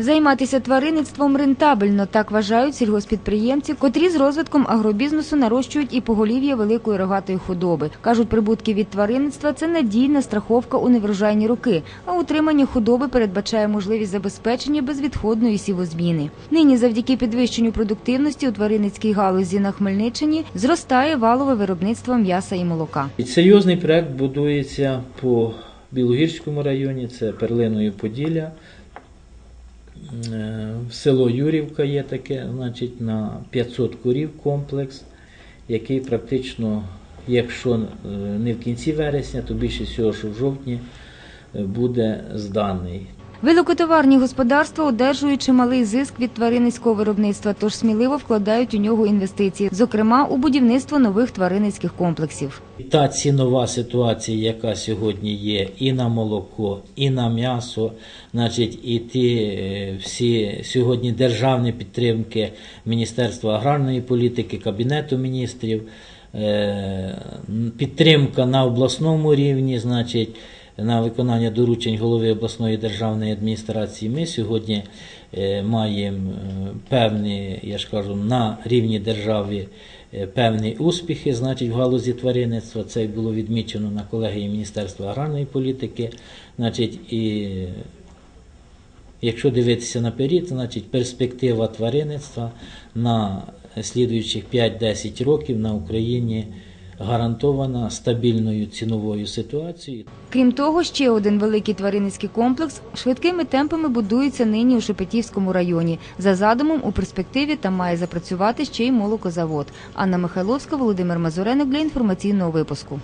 Займатися тваринництвом рентабельно, так вважають сільгоспідприємці, котрі з розвитком агробізнесу нарощують і поголів'я великої рогатої худоби. Кажуть, прибутки від тваринництва це надійна страховка у неврожайні роки, а утримання худоби передбачає можливість забезпечення безвідходної сівозміни. Нині, завдяки підвищенню продуктивності у тваринницькій галузі на Хмельниччині, зростає валове виробництво м'яса і молока. Серйозний проект будується по Білогірському районі, це Перлиною Поділля. Е, Село Юрівка є таке, значить, на 500 курів комплекс, який практично, якщо е, не в кінці вересня, то більше всього, що в жовтні е, буде зданий. Великотоварні господарства одержують чималий зиск від тваринницького виробництва, тож сміливо вкладають у нього інвестиції, зокрема у будівництво нових тваринницьких комплексів. Та цінова ситуація, яка сьогодні є і на молоко, і на м'ясо, значить, і ті е, всі сьогодні державні підтримки Міністерства аграрної політики, Кабінету міністрів, е, підтримка на обласному рівні, значить, на виконання доручень голови обласної державної адміністрації. Ми сьогодні е, маємо е, певні, я ж кажу, на рівні держави е, певні успіхи, значить, в галузі тваринництва. Це було відмічено на колегії Міністерства аграрної політики. Значить, і якщо дивитися наперед, значить перспектива тваринництва на слідуючих 5-10 років на Україні гарантована стабільною ціновою ситуацією. Крім того, ще один великий тваринницький комплекс швидкими темпами будується нині у Шепетівському районі. За задумом у перспективі там має запрацювати ще й молокозавод. Анна Михайловська, Володимир Мазуреник для інформаційного випуску.